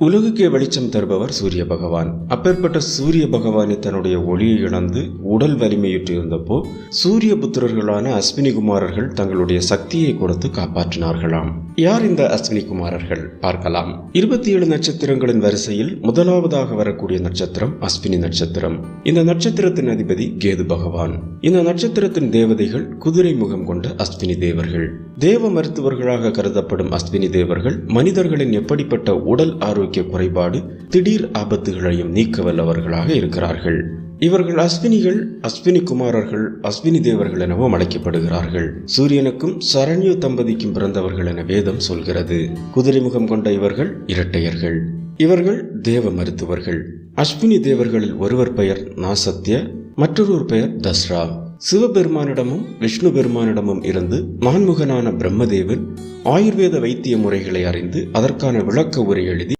உலகுக்கே வெளிச்சம் தருபவர் சூரிய பகவான். அப்பேற்பட்ட சூரிய பகவானை தன்னுடைய ஒளியை இழந்து உடல் வலிமையுற்றிருந்தப்போ சூரிய புத்திரர்களான அஸ்வினி குமாரர்கள் தங்களுடைய சக்தியை கொடுத்து காப்பாற்றினார்களாம். யார் இந்த அஸ்வினி குமாரர்கள்? பார்க்கலாம். இருபத்தி ஏழு நட்சத்திரங்களின் வரிசையில் முதலாவதாக வரக்கூடிய நட்சத்திரம் அஸ்வினி நட்சத்திரம். இந்த நட்சத்திரத்தின் அதிபதி கேது பகவான். இந்த நட்சத்திரத்தின் தேவதைகள் குதிரை முகம் கொண்ட அஸ்வினி தேவர்கள். தேவ மருத்துவர்களாக கருதப்படும் அஸ்வினி தேவர்கள் மனிதர்களின் எப்படிப்பட்ட உடல் ஆரோக்கிய ஆரோக்கிய குறைபாடு திடீர் ஆபத்துகளையும் நீக்க வல்லவர்களாக இருக்கிறார்கள். இவர்கள் அஸ்வினிகள் அஸ்வினி குமாரர்கள் அஸ்வினி தேவர்கள் எனவும் அழைக்கப்படுகிறார்கள். சூரியனுக்கும் சரண்யு தம்பதிக்கும் பிறந்தவர்கள் என வேதம் சொல்கிறது. குதிரை முகம் கொண்ட இவர்கள் இரட்டையர்கள். இவர்கள் தேவ மருத்துவர்கள். அஸ்வினி தேவர்களில் ஒருவர் பெயர் நாசத்ய மற்றொரு பெயர் தஸ்ரா. சிவபெருமானிடமும் விஷ்ணு பெருமானிடமும் இருந்து மான்முகனான பிரம்மதேவன் ஆயுர்வேத வைத்திய முறைகளை அறிந்து அதற்கான விளக்க உரை எழுதி